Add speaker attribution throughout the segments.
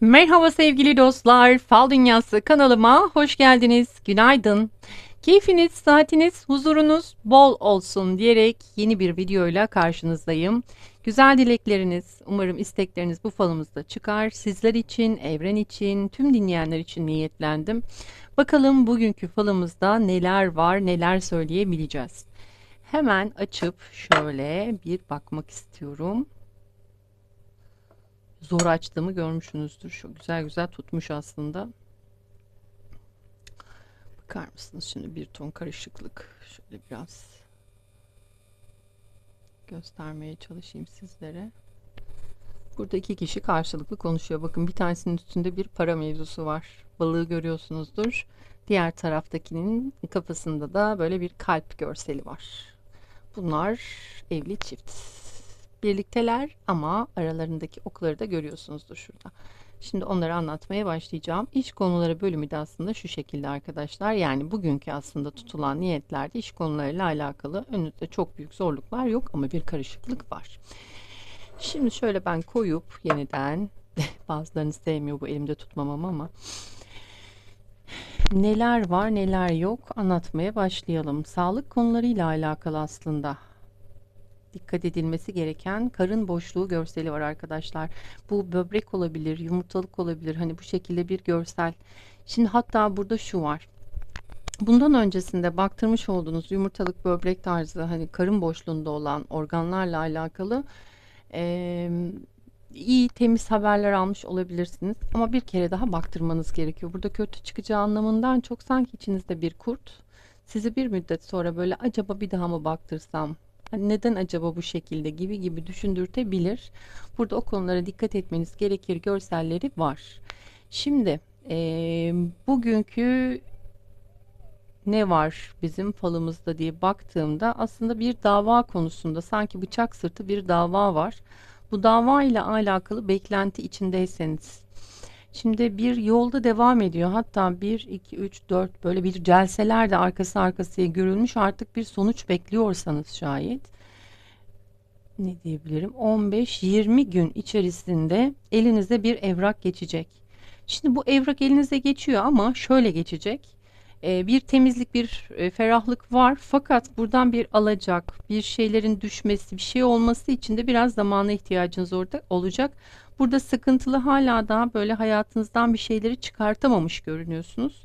Speaker 1: Merhaba sevgili dostlar, Fal Dünyası kanalıma hoş geldiniz. Günaydın. Keyfiniz, saatiniz, huzurunuz bol olsun diyerek yeni bir videoyla karşınızdayım. Güzel dilekleriniz, umarım istekleriniz bu falımızda çıkar. Sizler için, evren için, tüm dinleyenler için niyetlendim. Bakalım bugünkü falımızda neler var, neler söyleyebileceğiz. Hemen açıp şöyle bir bakmak istiyorum zor açtığımı görmüşsünüzdür. Şu güzel güzel tutmuş aslında. Bakar mısınız şimdi bir ton karışıklık. Şöyle biraz göstermeye çalışayım sizlere. Burada iki kişi karşılıklı konuşuyor. Bakın bir tanesinin üstünde bir para mevzusu var. Balığı görüyorsunuzdur. Diğer taraftakinin kafasında da böyle bir kalp görseli var. Bunlar evli çift birlikteler ama aralarındaki okları da görüyorsunuzdur şurada. Şimdi onları anlatmaya başlayacağım. İş konuları bölümü de aslında şu şekilde arkadaşlar. Yani bugünkü aslında tutulan niyetlerde iş konularıyla alakalı önünüzde çok büyük zorluklar yok ama bir karışıklık var. Şimdi şöyle ben koyup yeniden bazılarını sevmiyor bu elimde tutmamam ama neler var neler yok anlatmaya başlayalım. Sağlık konularıyla alakalı aslında dikkat edilmesi gereken karın boşluğu görseli var arkadaşlar. Bu böbrek olabilir, yumurtalık olabilir. Hani bu şekilde bir görsel. Şimdi hatta burada şu var. Bundan öncesinde baktırmış olduğunuz yumurtalık böbrek tarzı hani karın boşluğunda olan organlarla alakalı e, iyi temiz haberler almış olabilirsiniz. Ama bir kere daha baktırmanız gerekiyor. Burada kötü çıkacağı anlamından çok sanki içinizde bir kurt sizi bir müddet sonra böyle acaba bir daha mı baktırsam neden acaba bu şekilde gibi gibi düşündürtebilir. Burada o konulara dikkat etmeniz gerekir görselleri var. Şimdi e, bugünkü ne var bizim falımızda diye baktığımda aslında bir dava konusunda sanki bıçak sırtı bir dava var. Bu dava ile alakalı beklenti içindeyseniz Şimdi bir yolda devam ediyor. Hatta 1, 2, 3, 4 böyle bir celseler de arkası arkasıya görülmüş. Artık bir sonuç bekliyorsanız şayet ne diyebilirim 15-20 gün içerisinde elinize bir evrak geçecek. Şimdi bu evrak elinize geçiyor ama şöyle geçecek. Ee, bir temizlik, bir e, ferahlık var. Fakat buradan bir alacak, bir şeylerin düşmesi, bir şey olması için de biraz zamana ihtiyacınız orada olacak. Burada sıkıntılı hala daha böyle hayatınızdan bir şeyleri çıkartamamış görünüyorsunuz.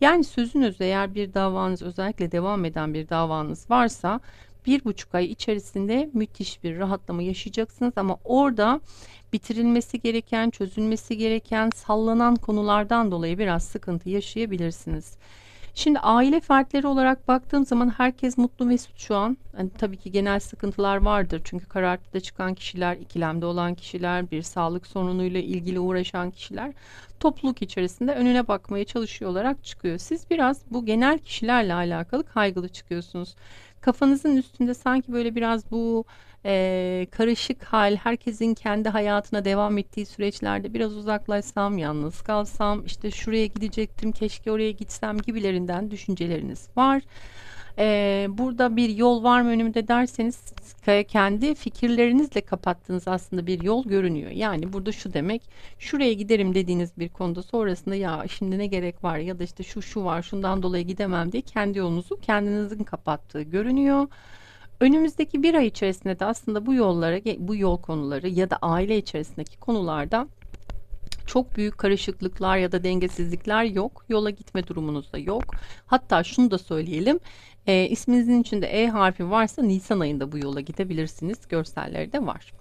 Speaker 1: Yani sözünüz eğer bir davanız özellikle devam eden bir davanız varsa bir buçuk ay içerisinde müthiş bir rahatlama yaşayacaksınız ama orada bitirilmesi gereken, çözülmesi gereken, sallanan konulardan dolayı biraz sıkıntı yaşayabilirsiniz. Şimdi aile fertleri olarak baktığım zaman herkes mutlu mesut şu an. Yani tabii ki genel sıkıntılar vardır. Çünkü karartıda çıkan kişiler, ikilemde olan kişiler, bir sağlık sorunuyla ilgili uğraşan kişiler topluluk içerisinde önüne bakmaya çalışıyor olarak çıkıyor. Siz biraz bu genel kişilerle alakalı kaygılı çıkıyorsunuz. Kafanızın üstünde sanki böyle biraz bu e, karışık hal, herkesin kendi hayatına devam ettiği süreçlerde biraz uzaklaşsam, yalnız kalsam, işte şuraya gidecektim, keşke oraya gitsem gibilerinden düşünceleriniz var. Ee, burada bir yol var mı önümde derseniz kendi fikirlerinizle kapattığınız aslında bir yol görünüyor. Yani burada şu demek şuraya giderim dediğiniz bir konuda sonrasında ya şimdi ne gerek var ya da işte şu şu var şundan dolayı gidemem diye kendi yolunuzu kendinizin kapattığı görünüyor. Önümüzdeki bir ay içerisinde de aslında bu yollara, bu yol konuları ya da aile içerisindeki konularda çok büyük karışıklıklar ya da dengesizlikler yok. Yola gitme durumunuz da yok. Hatta şunu da söyleyelim. E, isminizin içinde E harfi varsa Nisan ayında bu yola gidebilirsiniz. Görselleri de var.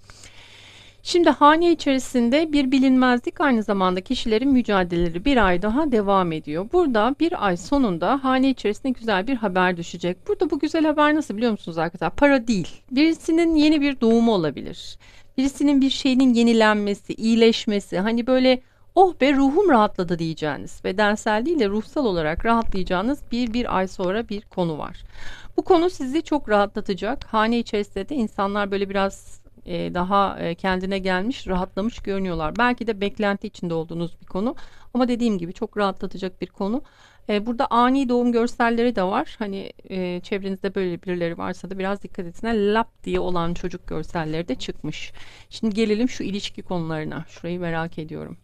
Speaker 1: Şimdi hane içerisinde bir bilinmezlik aynı zamanda kişilerin mücadeleleri bir ay daha devam ediyor. Burada bir ay sonunda hane içerisinde güzel bir haber düşecek. Burada bu güzel haber nasıl biliyor musunuz arkadaşlar? Para değil. Birisinin yeni bir doğumu olabilir. Birisinin bir şeyinin yenilenmesi, iyileşmesi. Hani böyle oh be ruhum rahatladı diyeceğiniz bedensel değil de ruhsal olarak rahatlayacağınız bir bir ay sonra bir konu var. Bu konu sizi çok rahatlatacak. Hane içerisinde de insanlar böyle biraz e, daha e, kendine gelmiş, rahatlamış görünüyorlar. Belki de beklenti içinde olduğunuz bir konu ama dediğim gibi çok rahatlatacak bir konu. E, burada ani doğum görselleri de var. Hani e, çevrenizde böyle birileri varsa da biraz dikkat etsin. Lap diye olan çocuk görselleri de çıkmış. Şimdi gelelim şu ilişki konularına. Şurayı merak ediyorum.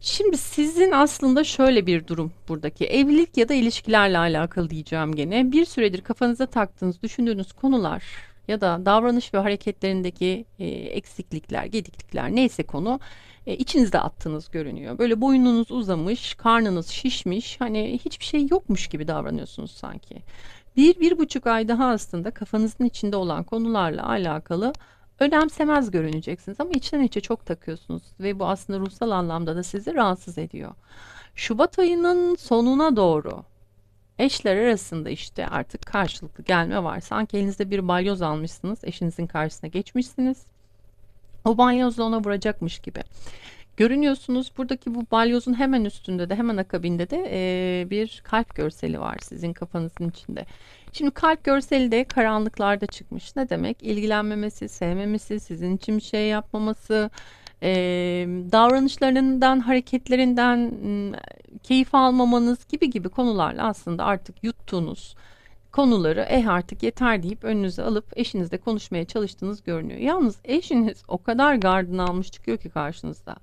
Speaker 1: Şimdi sizin aslında şöyle bir durum buradaki evlilik ya da ilişkilerle alakalı diyeceğim gene. Bir süredir kafanıza taktığınız, düşündüğünüz konular ya da davranış ve hareketlerindeki e, eksiklikler, gediklikler neyse konu e, içinizde attığınız görünüyor. Böyle boynunuz uzamış, karnınız şişmiş, hani hiçbir şey yokmuş gibi davranıyorsunuz sanki. Bir, bir buçuk ay daha aslında kafanızın içinde olan konularla alakalı önemsemez görüneceksiniz ama içten içe çok takıyorsunuz ve bu aslında ruhsal anlamda da sizi rahatsız ediyor. Şubat ayının sonuna doğru eşler arasında işte artık karşılıklı gelme var. Sanki elinizde bir balyoz almışsınız, eşinizin karşısına geçmişsiniz. O balyozla ona vuracakmış gibi. Görünüyorsunuz buradaki bu balyozun hemen üstünde de hemen akabinde de e, bir kalp görseli var sizin kafanızın içinde. Şimdi kalp görseli de karanlıklarda çıkmış. Ne demek? İlgilenmemesi, sevmemesi, sizin için bir şey yapmaması, e, davranışlarından, hareketlerinden keyif almamanız gibi gibi konularla aslında artık yuttuğunuz konuları eh artık yeter deyip önünüze alıp eşinizle konuşmaya çalıştığınız görünüyor. Yalnız eşiniz o kadar gardını almış çıkıyor ki karşınızda.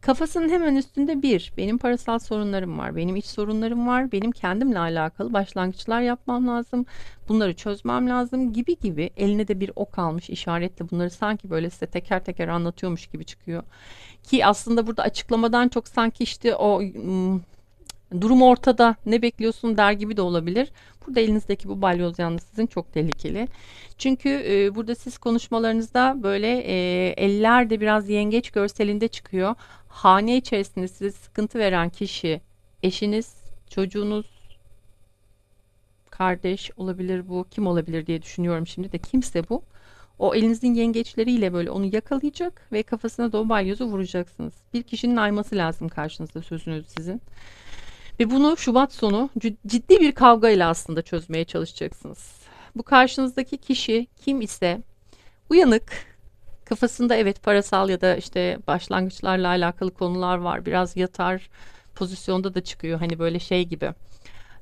Speaker 1: Kafasının hemen üstünde bir, benim parasal sorunlarım var, benim iç sorunlarım var, benim kendimle alakalı başlangıçlar yapmam lazım, bunları çözmem lazım gibi gibi eline de bir ok almış işaretle bunları sanki böyle size teker teker anlatıyormuş gibi çıkıyor. Ki aslında burada açıklamadan çok sanki işte o durum ortada ne bekliyorsun der gibi de olabilir. Burada elinizdeki bu balyoz yalnız sizin çok tehlikeli. Çünkü e, burada siz konuşmalarınızda böyle e, eller de biraz yengeç görselinde çıkıyor. Hane içerisinde size sıkıntı veren kişi eşiniz, çocuğunuz, kardeş olabilir bu. Kim olabilir diye düşünüyorum şimdi de kimse bu. O elinizin yengeçleriyle böyle onu yakalayacak ve kafasına da o balyozu vuracaksınız. Bir kişinin ayması lazım karşınızda sözünüz sizin. Ve bunu Şubat sonu ciddi bir kavgayla aslında çözmeye çalışacaksınız. Bu karşınızdaki kişi kim ise uyanık, kafasında evet parasal ya da işte başlangıçlarla alakalı konular var. Biraz yatar pozisyonda da çıkıyor hani böyle şey gibi.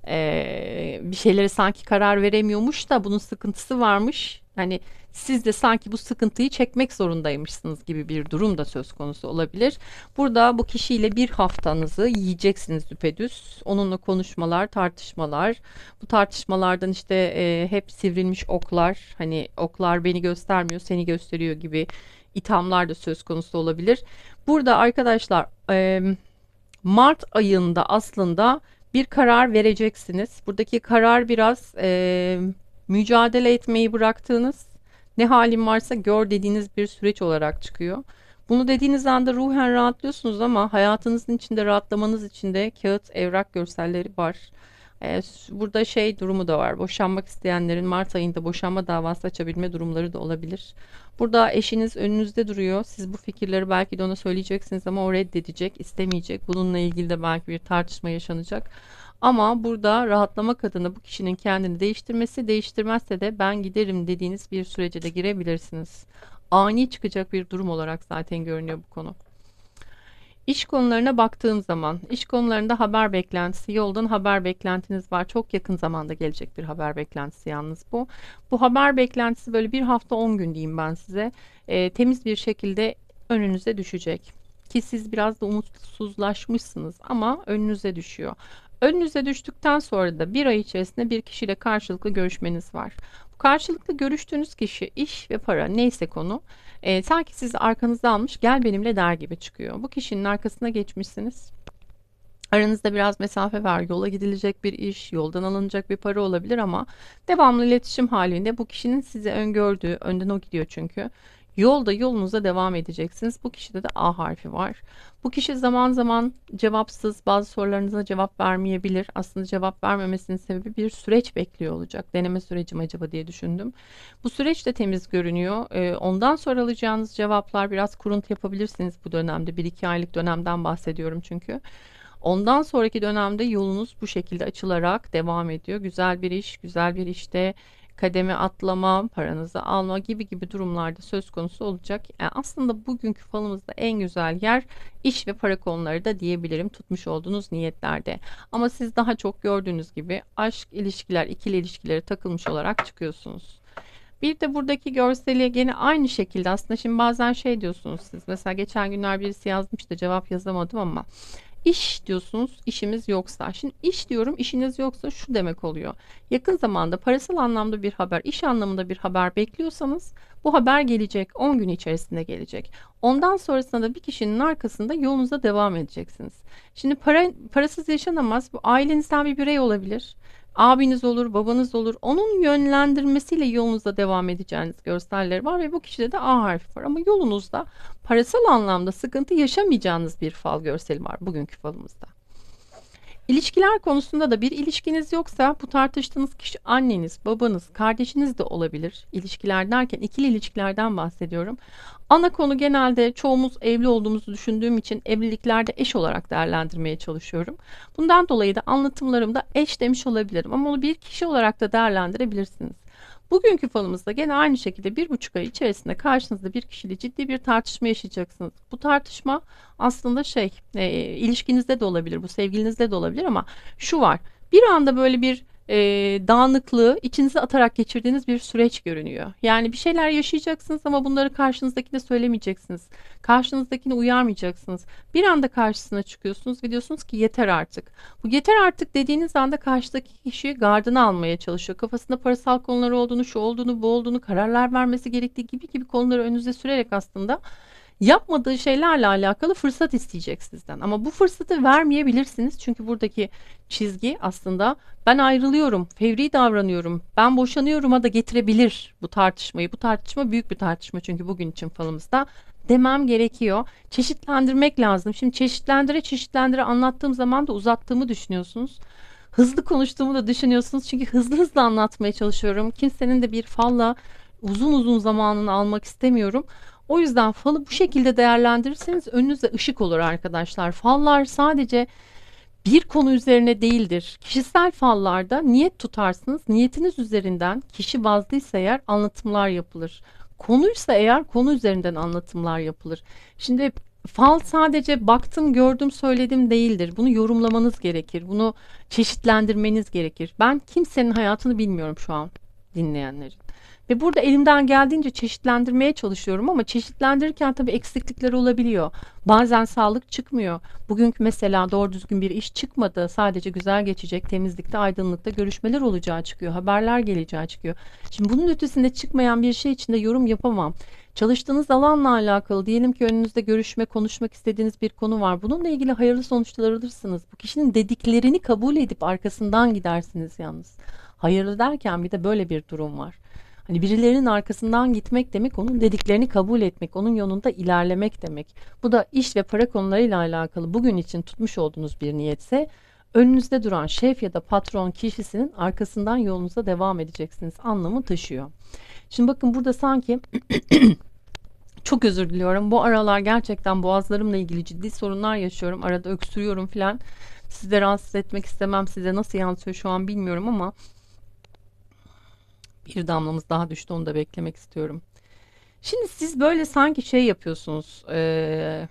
Speaker 1: Ee, bir şeylere sanki karar veremiyormuş da bunun sıkıntısı varmış. Hani siz de sanki bu sıkıntıyı çekmek zorundaymışsınız gibi bir durum da söz konusu olabilir. Burada bu kişiyle bir haftanızı yiyeceksiniz düpedüz. Onunla konuşmalar, tartışmalar. Bu tartışmalardan işte e, hep sivrilmiş oklar, hani oklar beni göstermiyor, seni gösteriyor gibi ithamlar da söz konusu olabilir. Burada arkadaşlar e, Mart ayında aslında bir karar vereceksiniz. Buradaki karar biraz e, mücadele etmeyi bıraktığınız ne halim varsa gör dediğiniz bir süreç olarak çıkıyor. Bunu dediğiniz anda ruhen rahatlıyorsunuz ama hayatınızın içinde rahatlamanız için de kağıt, evrak görselleri var. Ee, burada şey durumu da var. Boşanmak isteyenlerin Mart ayında boşanma davası açabilme durumları da olabilir. Burada eşiniz önünüzde duruyor. Siz bu fikirleri belki de ona söyleyeceksiniz ama o reddedecek, istemeyecek. Bununla ilgili de belki bir tartışma yaşanacak. Ama burada rahatlamak adına bu kişinin kendini değiştirmesi, değiştirmezse de ben giderim dediğiniz bir sürece de girebilirsiniz. Ani çıkacak bir durum olarak zaten görünüyor bu konu. İş konularına baktığım zaman, iş konularında haber beklentisi, yoldan haber beklentiniz var. Çok yakın zamanda gelecek bir haber beklentisi yalnız bu. Bu haber beklentisi böyle bir hafta 10 gün diyeyim ben size. E, temiz bir şekilde önünüze düşecek. Ki siz biraz da umutsuzlaşmışsınız ama önünüze düşüyor. Önünüze düştükten sonra da bir ay içerisinde bir kişiyle karşılıklı görüşmeniz var. Bu karşılıklı görüştüğünüz kişi iş ve para neyse konu e, sanki sizi arkanızda almış gel benimle der gibi çıkıyor. Bu kişinin arkasına geçmişsiniz. Aranızda biraz mesafe var. Yola gidilecek bir iş, yoldan alınacak bir para olabilir ama devamlı iletişim halinde bu kişinin sizi öngördüğü, önden o gidiyor çünkü. Yolda yolunuza devam edeceksiniz. Bu kişide de A harfi var. Bu kişi zaman zaman cevapsız bazı sorularınıza cevap vermeyebilir. Aslında cevap vermemesinin sebebi bir süreç bekliyor olacak. Deneme süreci mi acaba diye düşündüm. Bu süreç de temiz görünüyor. Ee, ondan sonra alacağınız cevaplar biraz kuruntu yapabilirsiniz bu dönemde. 1-2 aylık dönemden bahsediyorum çünkü. Ondan sonraki dönemde yolunuz bu şekilde açılarak devam ediyor. Güzel bir iş, güzel bir işte kademe atlama, paranızı alma gibi gibi durumlarda söz konusu olacak. Yani aslında bugünkü falımızda en güzel yer iş ve para konuları da diyebilirim tutmuş olduğunuz niyetlerde. Ama siz daha çok gördüğünüz gibi aşk ilişkiler, ikili ilişkilere takılmış olarak çıkıyorsunuz. Bir de buradaki görseli gene aynı şekilde aslında şimdi bazen şey diyorsunuz siz mesela geçen günler birisi yazmış da cevap yazamadım ama İş diyorsunuz, işimiz yoksa. Şimdi iş diyorum, işiniz yoksa şu demek oluyor. Yakın zamanda parasal anlamda bir haber, iş anlamında bir haber bekliyorsanız bu haber gelecek, 10 gün içerisinde gelecek. Ondan sonrasında da bir kişinin arkasında yolunuza devam edeceksiniz. Şimdi para, parasız yaşanamaz. Bu ailenizden bir birey olabilir abiniz olur, babanız olur. Onun yönlendirmesiyle yolunuza devam edeceğiniz görseller var ve bu kişide de A harfi var. Ama yolunuzda parasal anlamda sıkıntı yaşamayacağınız bir fal görseli var bugünkü falımızda. İlişkiler konusunda da bir ilişkiniz yoksa bu tartıştığınız kişi anneniz, babanız, kardeşiniz de olabilir. İlişkiler derken ikili ilişkilerden bahsediyorum. Ana konu genelde çoğumuz evli olduğumuzu düşündüğüm için evliliklerde eş olarak değerlendirmeye çalışıyorum. Bundan dolayı da anlatımlarımda eş demiş olabilirim ama onu bir kişi olarak da değerlendirebilirsiniz. Bugünkü falımızda gene aynı şekilde bir buçuk ay içerisinde karşınızda bir kişiyle ciddi bir tartışma yaşayacaksınız. Bu tartışma aslında şey e, ilişkinizde de olabilir, bu sevgilinizde de olabilir ama şu var. Bir anda böyle bir e, dağınıklığı içinize atarak geçirdiğiniz bir süreç görünüyor. Yani bir şeyler yaşayacaksınız ama bunları karşınızdakine söylemeyeceksiniz. Karşınızdakini uyarmayacaksınız. Bir anda karşısına çıkıyorsunuz ve diyorsunuz ki yeter artık. Bu yeter artık dediğiniz anda karşıdaki kişi gardını almaya çalışıyor. Kafasında parasal konular olduğunu, şu olduğunu, bu olduğunu, kararlar vermesi gerektiği gibi gibi konuları önünüze sürerek aslında yapmadığı şeylerle alakalı fırsat isteyecek sizden. Ama bu fırsatı vermeyebilirsiniz. Çünkü buradaki çizgi aslında ben ayrılıyorum, fevri davranıyorum, ben boşanıyorum'a da getirebilir bu tartışmayı. Bu tartışma büyük bir tartışma çünkü bugün için falımızda demem gerekiyor. Çeşitlendirmek lazım. Şimdi çeşitlendire çeşitlendire anlattığım zaman da uzattığımı düşünüyorsunuz. Hızlı konuştuğumu da düşünüyorsunuz. Çünkü hızlı hızlı anlatmaya çalışıyorum. Kimsenin de bir falla uzun uzun zamanını almak istemiyorum. O yüzden falı bu şekilde değerlendirirseniz önünüze ışık olur arkadaşlar. Fallar sadece bir konu üzerine değildir. Kişisel fallarda niyet tutarsınız. Niyetiniz üzerinden kişi bazlıysa eğer anlatımlar yapılır. Konuysa eğer konu üzerinden anlatımlar yapılır. Şimdi fal sadece baktım, gördüm, söyledim değildir. Bunu yorumlamanız gerekir. Bunu çeşitlendirmeniz gerekir. Ben kimsenin hayatını bilmiyorum şu an dinleyenlerin. Ve burada elimden geldiğince çeşitlendirmeye çalışıyorum ama çeşitlendirirken tabii eksiklikler olabiliyor. Bazen sağlık çıkmıyor. Bugünkü mesela doğru düzgün bir iş çıkmadı. Sadece güzel geçecek, temizlikte, aydınlıkta görüşmeler olacağı çıkıyor. Haberler geleceği çıkıyor. Şimdi bunun ötesinde çıkmayan bir şey için de yorum yapamam. Çalıştığınız alanla alakalı diyelim ki önünüzde görüşme, konuşmak istediğiniz bir konu var. Bununla ilgili hayırlı sonuçlar alırsınız. Bu kişinin dediklerini kabul edip arkasından gidersiniz yalnız. Hayırlı derken bir de böyle bir durum var. Hani birilerinin arkasından gitmek demek onun dediklerini kabul etmek, onun yolunda ilerlemek demek. Bu da iş ve para konularıyla alakalı bugün için tutmuş olduğunuz bir niyetse önünüzde duran şef ya da patron kişisinin arkasından yolunuza devam edeceksiniz anlamı taşıyor. Şimdi bakın burada sanki çok özür diliyorum. Bu aralar gerçekten boğazlarımla ilgili ciddi sorunlar yaşıyorum. Arada öksürüyorum falan. Sizi rahatsız etmek istemem. Size nasıl yansıyor şu an bilmiyorum ama bir damlamız daha düştü onu da beklemek istiyorum. Şimdi siz böyle sanki şey yapıyorsunuz. E,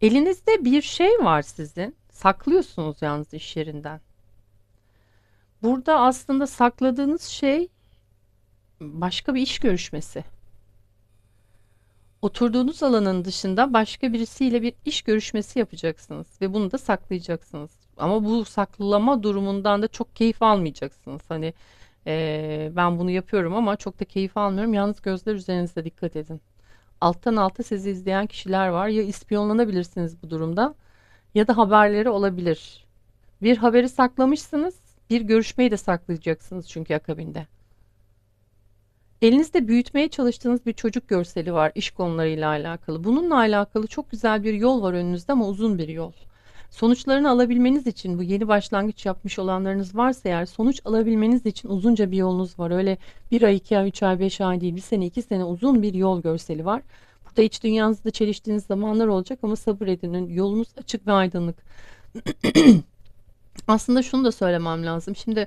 Speaker 1: elinizde bir şey var sizin. Saklıyorsunuz yalnız iş yerinden. Burada aslında sakladığınız şey başka bir iş görüşmesi. Oturduğunuz alanın dışında başka birisiyle bir iş görüşmesi yapacaksınız ve bunu da saklayacaksınız. Ama bu saklama durumundan da çok keyif almayacaksınız. Hani e, ben bunu yapıyorum ama çok da keyif almıyorum. Yalnız gözler üzerinizde dikkat edin. Alttan alta sizi izleyen kişiler var. Ya ispiyonlanabilirsiniz bu durumda ya da haberleri olabilir. Bir haberi saklamışsınız, bir görüşmeyi de saklayacaksınız çünkü akabinde. Elinizde büyütmeye çalıştığınız bir çocuk görseli var iş konularıyla alakalı. Bununla alakalı çok güzel bir yol var önünüzde ama uzun bir yol. Sonuçlarını alabilmeniz için bu yeni başlangıç yapmış olanlarınız varsa eğer sonuç alabilmeniz için uzunca bir yolunuz var. Öyle bir ay, iki ay, üç ay, beş ay değil bir sene, iki sene uzun bir yol görseli var. Burada iç dünyanızda çeliştiğiniz zamanlar olacak ama sabır edin. Yolunuz açık ve aydınlık. Aslında şunu da söylemem lazım. Şimdi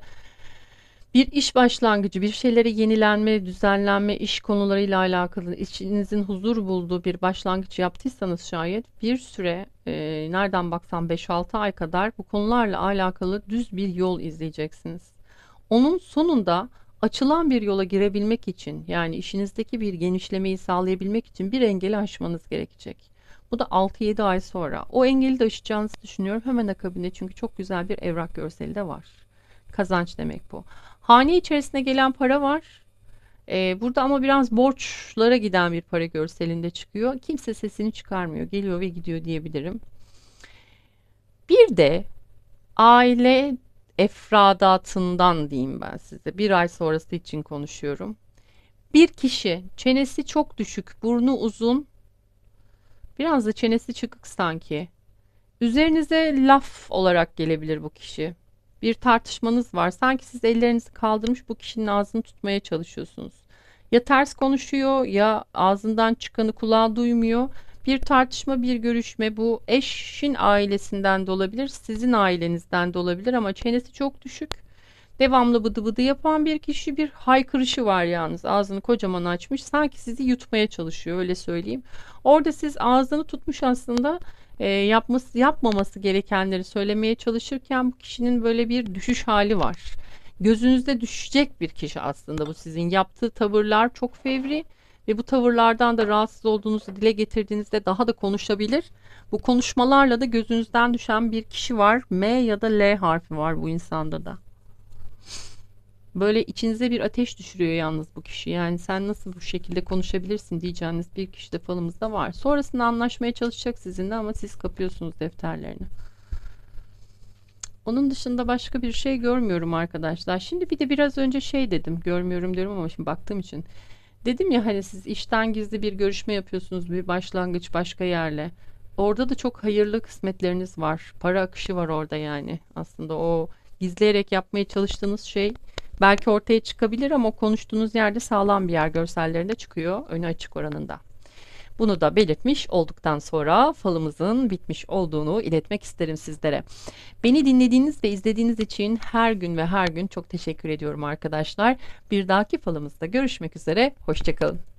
Speaker 1: bir iş başlangıcı, bir şeylere yenilenme, düzenlenme, iş konularıyla alakalı içinizin huzur bulduğu bir başlangıç yaptıysanız şayet bir süre e, nereden baksan 5-6 ay kadar bu konularla alakalı düz bir yol izleyeceksiniz. Onun sonunda açılan bir yola girebilmek için yani işinizdeki bir genişlemeyi sağlayabilmek için bir engeli aşmanız gerekecek. Bu da 6-7 ay sonra. O engeli de aşacağınızı düşünüyorum hemen akabinde çünkü çok güzel bir evrak görseli de var. Kazanç demek bu. Hane içerisine gelen para var. Ee, burada ama biraz borçlara giden bir para görselinde çıkıyor. Kimse sesini çıkarmıyor. Geliyor ve gidiyor diyebilirim. Bir de aile efradatından diyeyim ben size. Bir ay sonrası için konuşuyorum. Bir kişi çenesi çok düşük, burnu uzun, biraz da çenesi çıkık sanki. Üzerinize laf olarak gelebilir bu kişi. Bir tartışmanız var. Sanki siz ellerinizi kaldırmış bu kişinin ağzını tutmaya çalışıyorsunuz. Ya ters konuşuyor ya ağzından çıkanı kulağı duymuyor. Bir tartışma, bir görüşme bu eşin ailesinden de olabilir, sizin ailenizden de olabilir ama çenesi çok düşük. Devamlı bıdı bıdı yapan bir kişi bir haykırışı var yalnız. Ağzını kocaman açmış. Sanki sizi yutmaya çalışıyor öyle söyleyeyim. Orada siz ağzını tutmuş aslında e, yapması yapmaması gerekenleri söylemeye çalışırken bu kişinin böyle bir düşüş hali var. Gözünüzde düşecek bir kişi aslında bu sizin yaptığı tavırlar çok fevri ve bu tavırlardan da rahatsız olduğunuzu dile getirdiğinizde daha da konuşabilir. Bu konuşmalarla da gözünüzden düşen bir kişi var. M ya da L harfi var bu insanda da. Böyle içinize bir ateş düşürüyor yalnız bu kişi. Yani sen nasıl bu şekilde konuşabilirsin diyeceğiniz bir kişi de falımızda var. Sonrasında anlaşmaya çalışacak sizinle ama siz kapıyorsunuz defterlerini. Onun dışında başka bir şey görmüyorum arkadaşlar. Şimdi bir de biraz önce şey dedim. Görmüyorum diyorum ama şimdi baktığım için. Dedim ya hani siz işten gizli bir görüşme yapıyorsunuz bir başlangıç başka yerle. Orada da çok hayırlı kısmetleriniz var. Para akışı var orada yani. Aslında o gizleyerek yapmaya çalıştığınız şey belki ortaya çıkabilir ama konuştuğunuz yerde sağlam bir yer görsellerinde çıkıyor. Önü açık oranında. Bunu da belirtmiş olduktan sonra falımızın bitmiş olduğunu iletmek isterim sizlere. Beni dinlediğiniz ve izlediğiniz için her gün ve her gün çok teşekkür ediyorum arkadaşlar. Bir dahaki falımızda görüşmek üzere. Hoşçakalın.